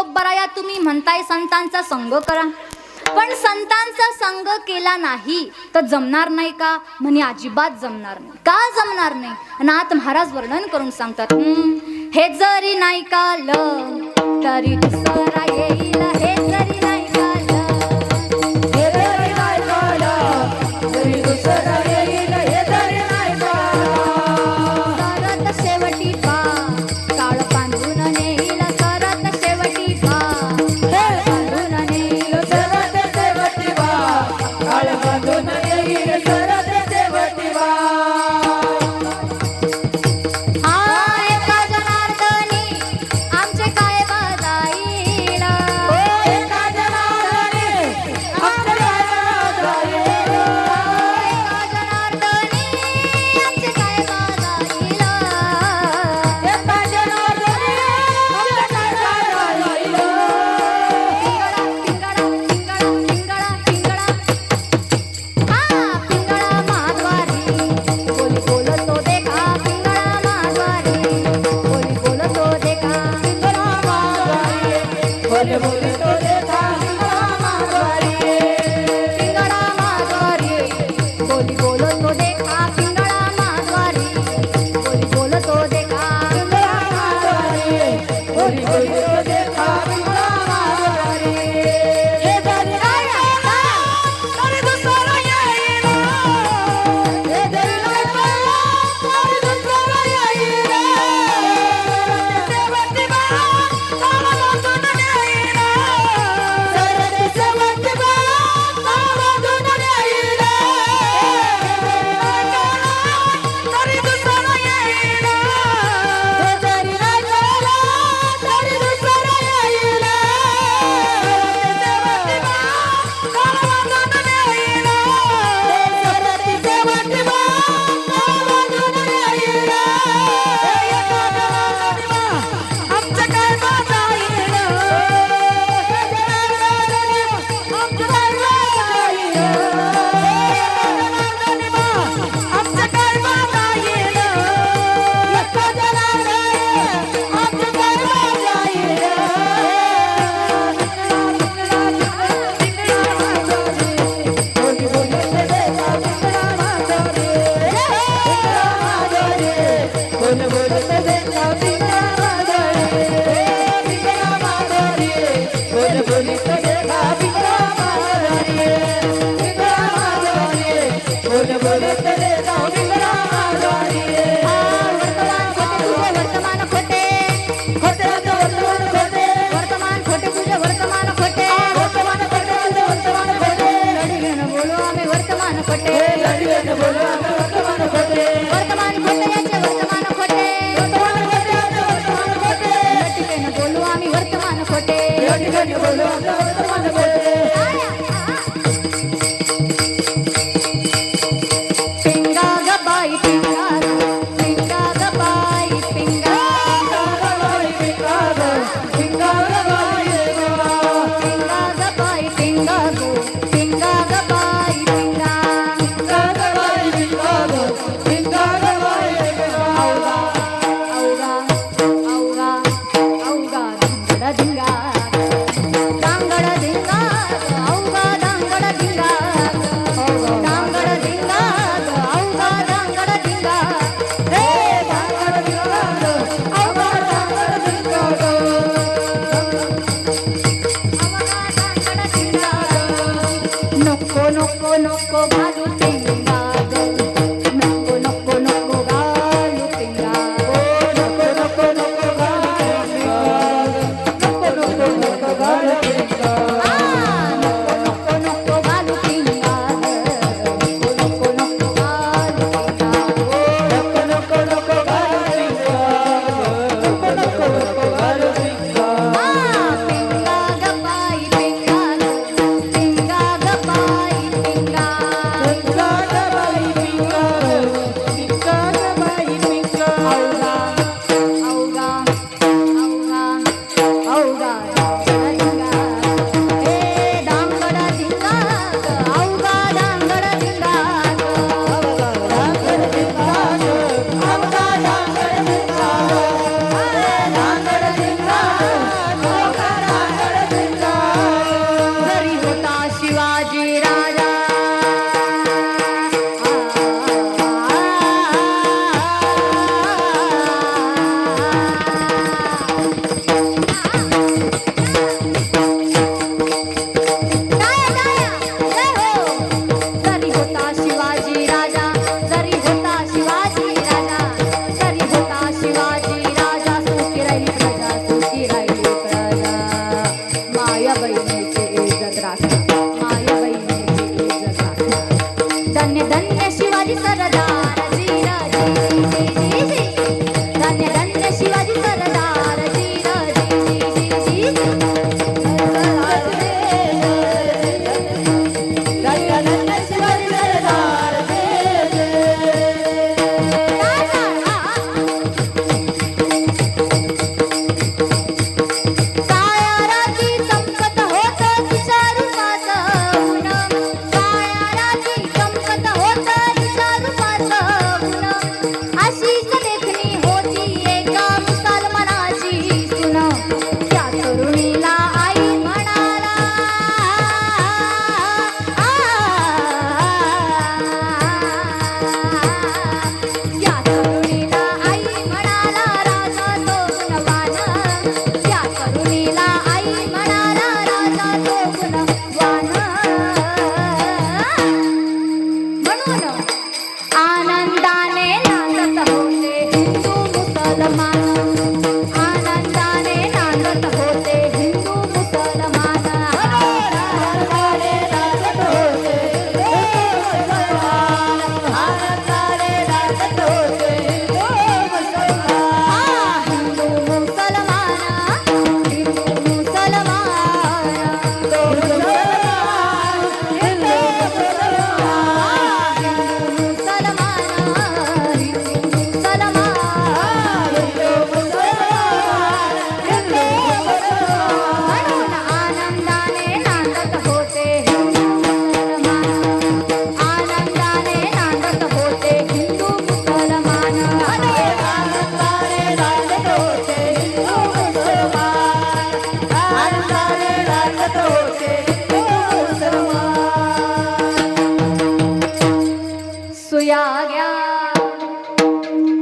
निकोप बराया तुम्ही म्हणताय संतांचा संग करा. पण संतांचा संग केला नाही तर जमणार नाही का? म्हणे अजिबात जमणार नाही. का जमणार नाही? अनाथ महाराज वर्णन करून सांगतात हे जरी नाही काल तरी दुसरा येईल हे जरी لك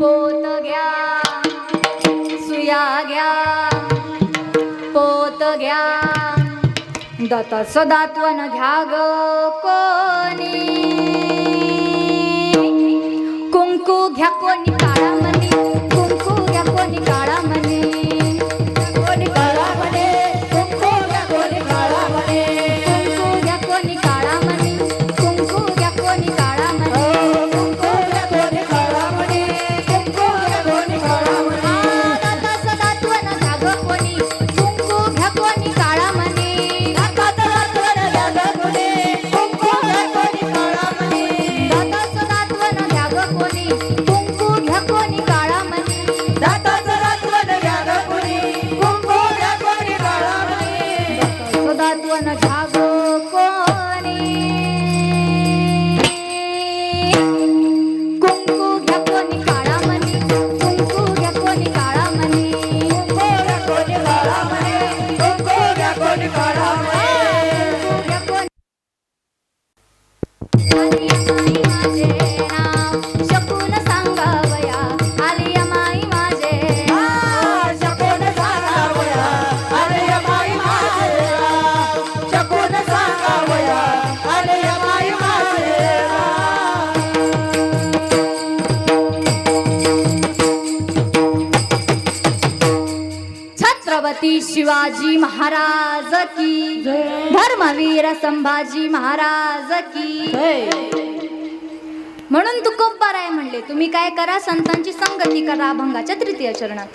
पोत घ्या सुया घ्या पोत घ्या. दत सदात्वन घ्या ग कोणी. कुंकू घ्या कोणी काळामध्ये. छत्रपती शिवाजी महाराज की। धर्मवीर संभाजी महाराज की। म्हणून तुकोबार आहे म्हणले. तुम्ही काय करा संतांची संगती करा अभंगाच्या तृतीय चरणात.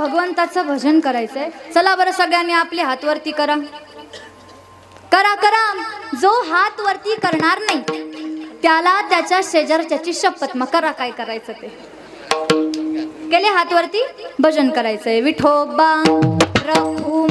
भगवंताचं भजन करायचंय. चला बरं सगळ्यांनी आपले हात वरती करा. करा करा. जो हात वरती करणार नाही त्याला त्याच्या शेजारच्याची शपथ. मग करा काय करायचं ते. केले हात वरती? भजन करायचंय. विठोबा रखुमाई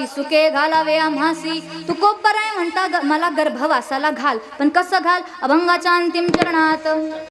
गर्भवासी सुके घालावे आम्हासी तू कोपराय म्हणता ग- मला गर्भवासाला घाल. पण कसं घाल? अभंगाच्या अंतिम चरणात.